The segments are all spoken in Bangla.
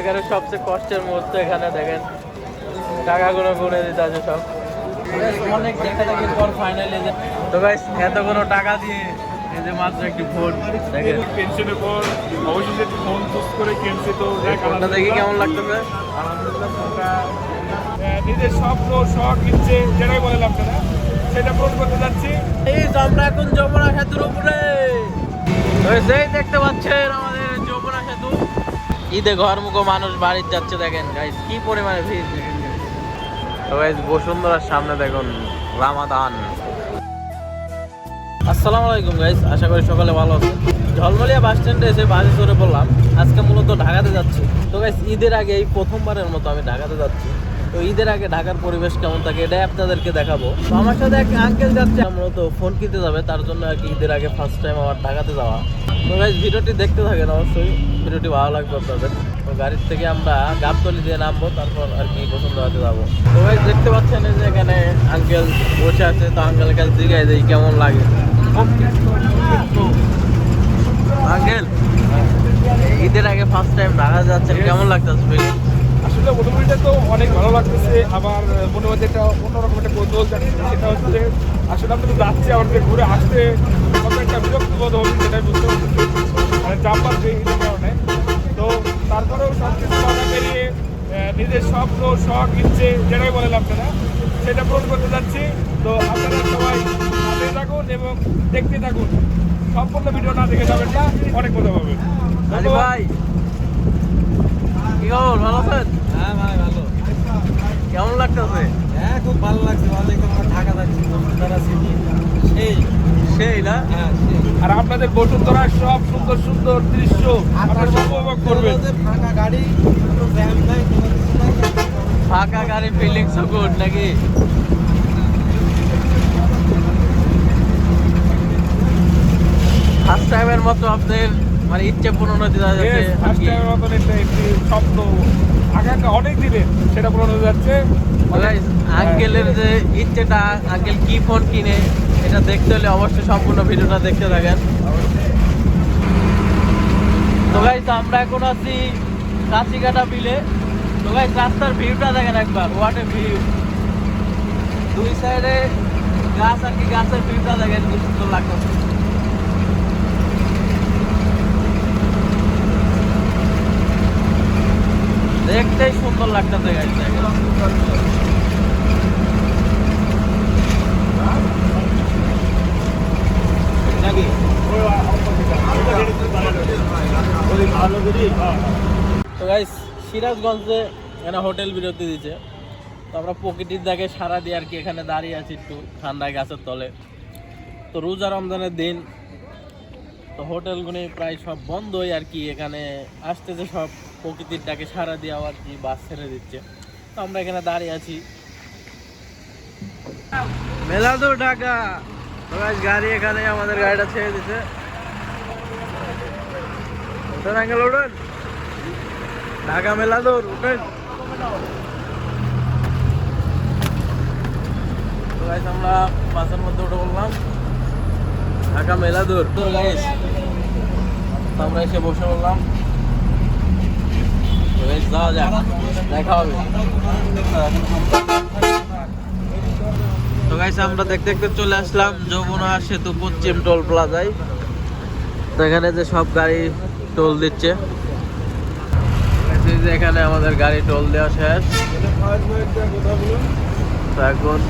এখানে সবচেয়ে কষ্টের মুহূর্ত এখানে দেখেন। টাকাগুলো গুনে দিতে আছে সব। অনেক ফাইনালি তো গাইস এতগুলো টাকা দিয়ে এই যে মাত্র একটি ফোন দেখেন। টেনশনের পর অবশেষে ফোন চুজ করে কিনছি তো ফোনটা দেখি কেমন লাগতেছে। আলহামদুলিল্লাহ ফোনটা নিজের স্বপ্ন শখ ইচ্ছে যেটাই বলেন আপনারা সেটা পূরণ করতে যাচ্ছি এই আমরা এখন যমুনা সেতুর উপরে। সেই দেখতে পাচ্ছেন ঈদে ঘর মুখো মানুষ বাড়ির যাচ্ছে দেখেন গাইস কি পরিমাণে ভিড় গাইস বসুন্ধরার সামনে দেখুন, রামাদান। আসসালামু আলাইকুম গাইস আশা করি সকালে ভালো আছেন। ঝলমলিয়া বাস স্ট্যান্ডে এসে বাসে চড়ে পড়লাম। আজকে মূলত ঢাকাতে যাচ্ছি। তো গাইস ঈদের আগে এই প্রথমবারের মতো আমি ঢাকাতে যাচ্ছি। তো ঈদের আগে ঢাকার পরিবেশ কেমন থাকে এটাই আপনাদেরকে দেখাবো। আমার সাথে এক আঙ্কেল যাচ্ছে মূলত ফোন কিনতে যাবে, তার জন্য আর কি ঈদের আগে ফার্স্ট টাইম আমার ঢাকাতে যাওয়া। তো গাইস ভিডিওটি দেখতে থাকেন অবশ্যই। ভিডিওটি ভালো লাগবে আপনাদের। তো গাড়ির থেকে আমরা গাবতলি দিয়ে নামবো তারপর আর কি বসুন্ধরাতে যাব তো ভাই দেখতে পাচ্ছেন যে এখানে আঙ্কেল বসে আছে তো আঙ্কেল কাছে জিজ্ঞাসা দেয় কেমন লাগে? আঙ্কেল ঈদের আগে ফার্স্ট টাইম ঢাকা যাচ্ছেন কেমন লাগতেছে আসলে অনুভূতিটা তো অনেক ভালো লাগতেছে আবার মনে হচ্ছে একটা অন্যরকম একটা কৌতূহল যাচ্ছে সেটা হচ্ছে আসলে আমরা তো যাচ্ছি আমাদের ঘুরে আসতে কত একটা বিরক্ত বোধ হবে সেটাই বুঝতে পারছি মানে চাপ পাচ্ছে এই কারণে। তো তারপরেও সব কিছু বাধা পেরিয়ে নিজের স্বপ্ন শখ ইচ্ছে যেটাই বলেন আপনারা সেটা পূরণ করতে যাচ্ছি। তো আপনারা সবাই সাথে থাকুন এবং দেখতে থাকুন। সম্পূর্ণ ভিডিও না দেখে যাবেন না অনেক মজা পাবেন। ভাই কি খবর ভালো আছেন হ্যাঁ ভাই ভালো কেমন লাগতেছে হ্যাঁ খুব ভালো লাগছে ভালো একদম ঢাকা যাচ্ছি বসুন্ধরা সিটি সেই সেই না? হ্যাঁ আর আপনাদের বসুন্ধরার সব সুন্দর সুন্দর দৃশ্য আপনারা সব উপভোগ করবেন। ফাঁকা গাড়ি ফাঁকা গাড়ি ফিলিংস গুড নাকি? ফার্স্ট টাইমের মতো আপনাদের মানে ইচ্ছে পূরণ হতে যাচ্ছে। ফার্স্ট টাইমের মতন একটা একটি স্বপ্ন। আগামী অনেক দিনের সেটা পূরণ হয়ে। যাচ্ছে আঙ্কেলের যে ইচ্ছেটা আঙ্কেল কি ফোন কিনে? এটা দেখতে হলে অবশ্যই সম্পূর্ণ ভিডিওটা দেখতে থাকেন। তো গাইস আমরা এখন আছি কাছিকাটা বিলে। তো গাইস রাস্তার ভিউটা দেখেন একবার। হোয়াট এ ভিউ দুই সাইডে গাছ আর কি গাছের ভিউটা দেখেন, কি সুন্দর লাগতেছে। দেখতেই সুন্দর লাগতেছে গাইস দেখেন নাকি সিরাজগঞ্জে এখানে হোটেল বিরতি দিচ্ছে তো আমরা প্রকৃতির দেখে সারা দিয়ে আর কি এখানে দাঁড়িয়ে আছি একটু ঠান্ডায় গাছের তলে। তো রোজা রমজানের দিন, তো হোটেলগুলি প্রায় সব বন্ধই আর কি এখানে আসতেছে সব। প্রকৃতির ডাকে সারা দিয়ে আর কি বাস ছেড়ে দিচ্ছে। তো আমরা এখানে দাঁড়িয়ে আছি। মেলা তো ঢাকা। গাড়ি এখানে আমাদের গাড়িটা ছেড়ে দিছে। উঠেন আঙ্কেল উঠেন ঢাকা মেলা দৌড় উঠেন আমরা বাসের মধ্যে উঠে বললাম ঢাকা মেলা দৌড়। তো গাইস আমরা এসে বসে বললাম যাওয়া যাক। দেখা হবে। গাইস আমরা দেখতে দেখতে চলে আসলাম যমুনা সেতু পশ্চিম টোল প্লাজায়। তো এখানে যে সব গাড়ি টোল দিচ্ছে। এখানে আমাদের গাড়ি টোল দেওয়া শেষ। এখন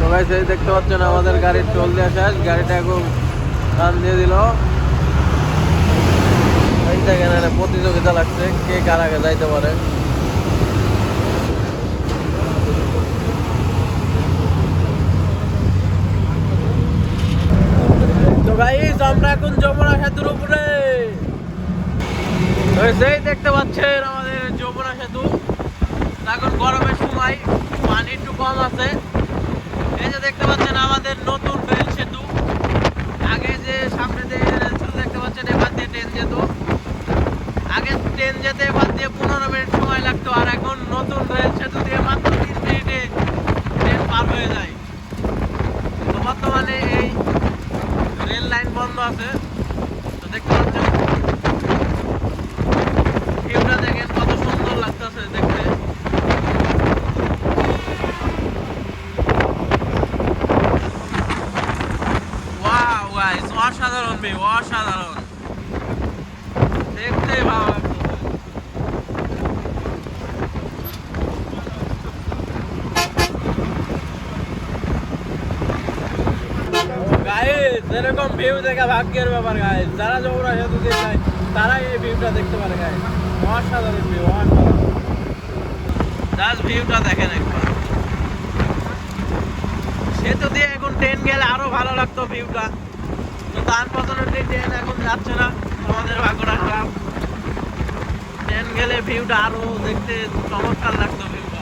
সবাই সেই দেখতে পাচ্ছেন আমাদের গাড়ির টোল দেওয়া শেষ। গাড়িটা এখন টান দিয়ে দিল এই দেখেন এখানে প্রতিযোগিতা লাগছে, কে কার আগে যাইতে পারে। তো এখন সেতুর উপরে। দেখতে পাচ্ছেন, আমাদের যমুনা সেতু। এখন গরমের সময়, পানি একটু কম আছে। এই যে দেখতে পাচ্ছেন, আমাদের নতুন রেল সেতু আগে যে সামনে দিয়ে রেল সেতু দেখতে পাচ্ছেন এবার দিয়ে ট্রেন যেত আগে ট্রেন যেতে এবার দিয়ে পনেরো মিনিট সময় লাগতো আর এখন নতুন রেল সেতু দিয়ে মাত্র তিন মিনিটে ট্রেন পার হয়ে যায় তো বর্তমানে এই রেল লাইন বন্ধ বন্ধ আছে তো দেখতে পাচ্ছেন ভিউটা দেখেন কত সুন্দর লাগতেছে দেখতে ওয়াও গাইস অসাধারণ ভিউ অসাধারণ। দেখতে ভালো এরকম ভিউ দেখা ভাগ্যের ব্যাপার গাইস যারা যৌরা সেতু দিয়ে যায়, তারাই এই ভিউটা দেখতে পারে গায়ে অসাধারণ ভিউ অসাধারণ। ভিউটা দেখেন একবার। সেতু দিয়ে এখন ট্রেন গেলে আরও ভালো লাগতো ভিউটা তো তার পতনের ট্রেন এখন যাচ্ছে না। আমাদের ভাগ্যটা খারাপ ট্রেন গেলে ভিউটা আরও দেখতে চমৎকার লাগতো ভিউটা।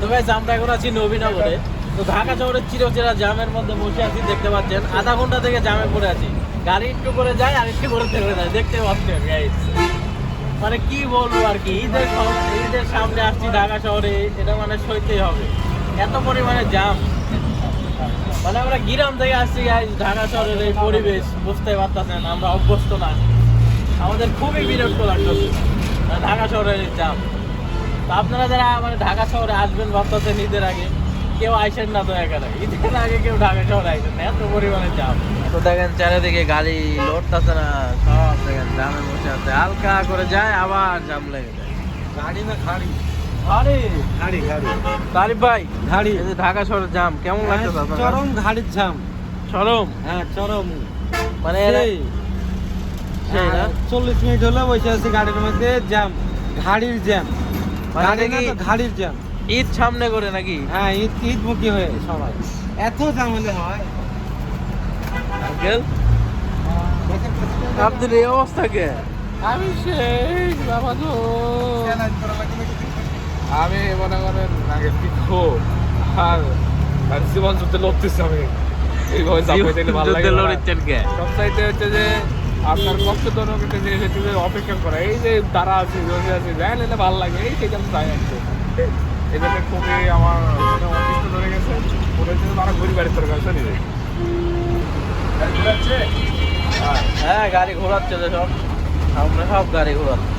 তো গাইস আমরা এখন আছি নবীনগরে। তো ঢাকা শহরের চিরচেরা জামের মধ্যে বসে আছি, দেখতে পাচ্ছেন। আধা ঘণ্টা থেকে জামে পড়ে আছি। গাড়ি একটু করে যায়, আর একটু করে থেমে যায়। দেখতে পাচ্ছেন গাইস মানে কি বলব আর কি? ঈদের ঈদের সামনে আসছি ঢাকা শহরে, এটা মানে সইতেই হবে। এত পরিমাণে জাম মানে আমরা গ্রাম থেকে আসছি ঢাকা শহরের এই পরিবেশ, বুঝতে পারতেছেন, আমরা অভ্যস্ত না। আমাদের খুবই বিরক্ত লাগতেছে মানে ঢাকা শহরের জাম তো আপনারা যারা মানে ঢাকা শহরে আসবেন ভাবতেছেন ঈদের আগে, কেউ আইসেন না তো এখানে ঈদের আগে কেউ ঢাকা শহরে আইসেন না, এত পরিমাণে জাম তো দেখেন চারিদিকে গাড়ি লড়তেছে না সব দেখেন জামে বসে আছে। হালকা করে যায় আবার জাম লেগে যায়। গাড়ি না গাড়ি তারিফ ভাই যে ঢাকা শহরের জাম কেমন লাগছে আপনার চরম জাম। হ্যাঁ চরম। মানে চল্লিশ মিনিট হলে বসে আছি গাড়ির মধ্যে জ্যাম গাড়ির জ্যাম মানে গাড়ি না তো গাড়ির জ্যাম ঈদ সামনে করে নাকি? হ্যাঁ ঈদ ঈদ মুখী হয়ে সবাই। এত জ্যাম হলে হয়? আঙ্কেল? আপনার এই অবস্থা কে? আমি সেই বাবা গো। আমি মনে করেন আগে পিঠো আর আর জীবন যুদ্ধে লড়তেছি আমি। এইভাবে দিলে ভালো লাগে না। লড়িচ্ছেন কে? সবচাইতে হচ্ছে যে আপনার কষ্টজনক একটা জিনিস হচ্ছে অপেক্ষা করা। এই যে দাঁড়া আছে বসে আছে যাই নিলে ভালো লাগে। এই থেকে আমি যাই একটু এই জন্য খুবই আমার মানে অতিষ্ঠ ধরে গেছে। মনে হচ্ছে যে তারা ঘুরি বাড়ির তোর কাছে নিবে হ্যাঁ গাড়ি ঘোরাচ্ছে তো সব। সামনে সব গাড়ি ঘোরাচ্ছে।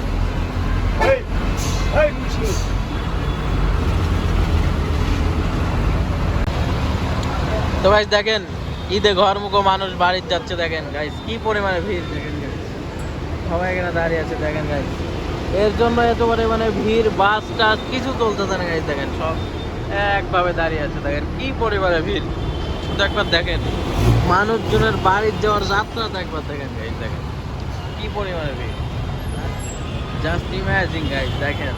তো ভাই দেখেন ঈদে ঘর মুখো মানুষ বাড়িতে যাচ্ছে দেখেন গাইস কি পরিমাণে ভিড় দেখেন সবাই এখানে দাঁড়িয়ে আছে দেখেন গাইস এর জন্য এত পরিমাণে ভিড় বাস টাস কিছু চলতেছে না গাইস দেখেন সব একভাবে দাঁড়িয়ে আছে দেখেন কি পরিমাণে ভিড়। শুধু একবার দেখেন। মানুষজনের বাড়ির যাওয়ার যাত্রাটা একবার দেখেন গাইস দেখেন। কি পরিমাণে ভিড়। জাস্ট ইমাজিং গাইস দেখেন।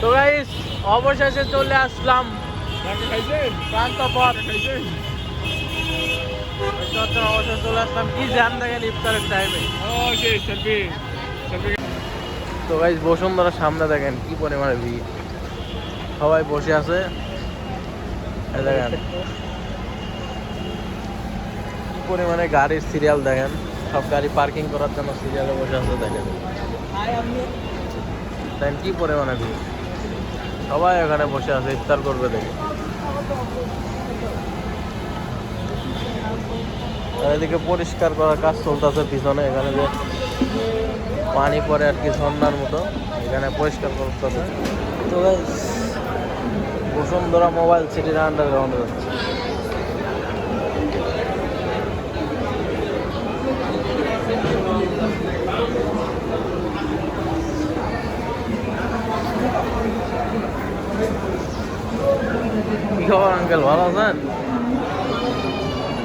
তো গাইস অবশেষে চলে আসলাম। খাইছেন? পথ। অবশেষে চলে আসলাম। কি জ্যাম দেখেন ইফতারের টাইমে তো গাইস বসুন্ধরার সামনে দেখেন কি পরিমাণে ভিড়। সবাই বসে আছে। দেখেন কি পরিমাণে গাড়ির সিরিয়াল দেখেন? সব গাড়ি পার্কিং করার জন্য সিরিয়ালে বসে আছে দেখেন। দেখেন কি পরিমাণে ভিড়। সবাই এখানে বসে আছে ইফতার করবে দেখে। এদিকে পরিষ্কার করার কাজ চলতেছে পিছনে এখানে যে পানি পড়ে আর কি ঝর্ণার মতো এখানে পরিষ্কার করতেছে। তো বসুন্ধরা মোবাইল সিটির আন্ডারগ্রাউন্ডে যাচ্ছে। কি খবর আঙ্কেল ভালো আছেন?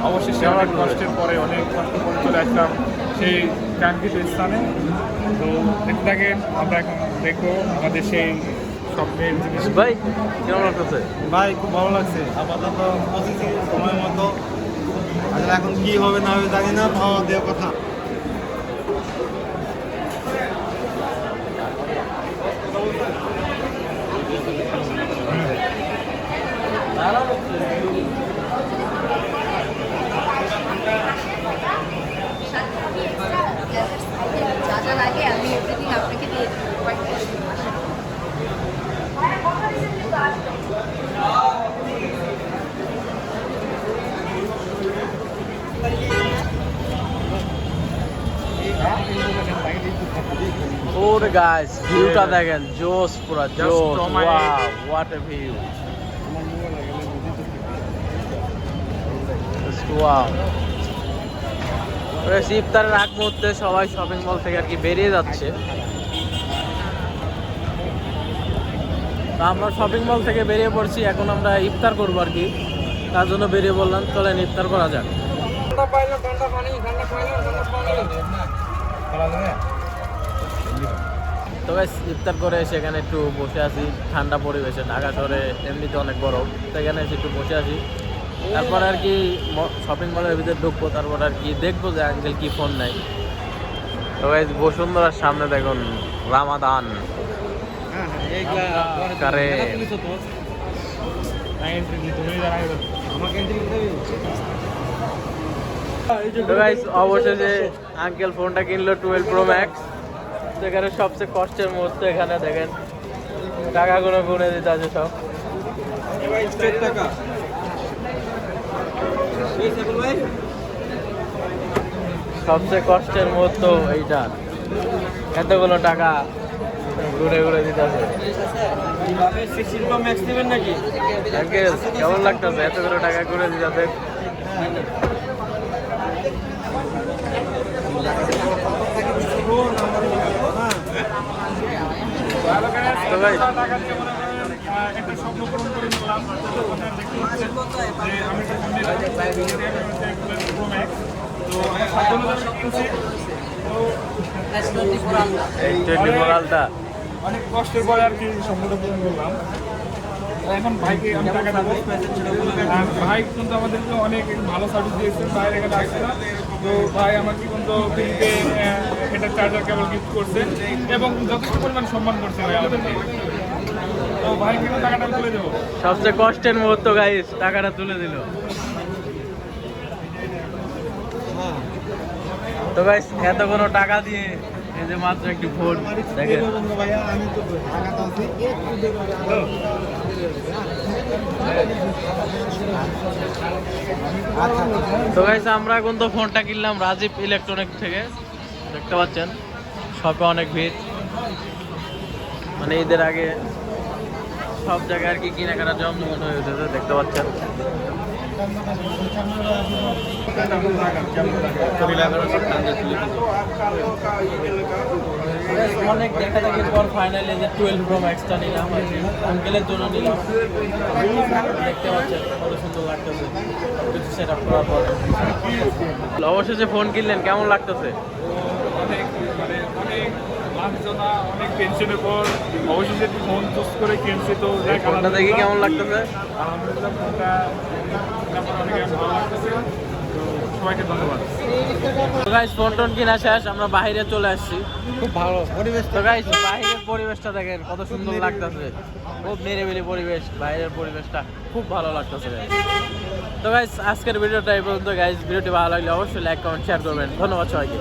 অবশেষে অনেক কষ্টের পরে অনেক কষ্ট করে চলে আসলাম সেই কাঙ্ক্ষিত স্থানে। তো দেখতে আমরা এখন দেখব আমাদের সেই স্বপ্নের জিনিস। ভাই কেমন লাগতেছে? ভাই খুব ভালো লাগছে। আপাতত পৌঁছেছি সময় মতো। আসলে এখন কি হবে না হবে জানি না খাওয়া দেওয়ার কথা। লাগে ওরে গাইস ভিউটা দেখেন জোস পুরো জোস wow what a view wow ইফতারের আগ মুহূর্তে সবাই শপিং মল থেকে আর কি বেরিয়ে যাচ্ছে। তো আমরা শপিং মল থেকে বেরিয়ে পড়ছি এখন আমরা ইফতার করব আর কি। তার জন্য বেরিয়ে বললাম চলেন ইফতার করা যাক। তো ইফতার করে সেখানে একটু বসে আছি ঠান্ডা পরিবেশে ঢাকা শহরে এমনিতে অনেক গরম সেখানে এসে একটু বসে আছি। তারপর আর কি শপিং মলের ভিতরে ঢুকবো তারপর আর কি দেখব যে আঙ্কেল কি ফোন নাই তো বসুন্ধরার সামনে দেখুন রামাদান। কারে? তো অবশেষে আঙ্কেল ফোনটা কিনলো টুয়েলভ প্রো ম্যাক্স সেখানে সবচেয়ে কষ্টের মুহূর্ত এখানে দেখেন। টাকাগুলো গুনে দিতে আছে সব। সবচেয়ে কষ্টের মুহূর্ত এইটা। এতগুলো টাকা ঘুরে ঘুরে দিতে আছে। আঙ্কেল, কেমন লাগতেছে? এতগুলো টাকা ঘুরে দিতে একটা স্বপ্ন পূরণ করে নিলাম। যে আমি। তো অনেক কষ্টের পরে আর কি স্বপ্নটা পূরণ করলাম এখন ভাইকে আমি টাকা দেবো। আর ভাই কিন্তু আমাদেরকে অনেক ভালো সার্ভিস দিয়েছে ভাইয়ের এখানে আসছে না। তো ভাই আমাকে কিন্তু ফ্রিতে এটা চার্জার কেবল গিফট করছে এবং যথেষ্ট পরিমাণ সম্মান করছে ভাই আমাদেরকে। তো ভাই কিন্তু টাকাটা তুলে দেবো। সবচেয়ে কষ্টের মুহূর্ত গাইস টাকাটা তুলে দিল। তো গাইস এত কোনো টাকা দিয়ে এই যে মাত্র একটি ফোন দেখেন। ভাইয়া আমি তো গাইস আমরা এখন তো ফোনটা কিনলাম রাজীব ইলেকট্রনিক থেকে। দেখতে পাচ্ছেন শপে অনেক ভিড়। মানে ঈদের আগে সব জায়গায় আর কি কেনাকাটা জমজমাট হয়ে উঠেছে, দেখতে পাচ্ছেন। অনেক দেখা দেখির পর ফাইনালি যে টুয়েলভ প্রো ম্যাক্সটা নিলাম আঙ্কেলের জন্য নিলাম। দেখতে পাচ্ছেন কত সুন্দর লাগতেছে। কিছু সেট আপ করার পর। অবশেষে ফোন কিনলেন কেমন লাগতেছে? অনেক মানে অনেক লাঞ্ছনা অনেক টেনশনের পর অবশেষে ফোন চুজ করে কিনছি তো ফোনটা দেখি কেমন লাগতেছে। আলহামদুলিল্লাহ ফোনটা তারপর অনেক ভালো লাগতেছে। সবাইকে ধন্যবাদ। তো গাইস ফোন টোন কিনা শেষ আমরা বাইরে চলে আসছি। খুব ভালো পরিবেশ তো গাইস বাইরের পরিবেশটা দেখেন কত সুন্দর লাগতেছে। খুব নিরিবিলি পরিবেশ বাইরের পরিবেশটা খুব ভালো লাগতেছে। তো গাইস আজকের ভিডিওটা এই পর্যন্ত গাইস ভিডিওটি ভালো লাগলে অবশ্যই লাইক কমেন্ট শেয়ার করবেন। ধন্যবাদ সবাইকে।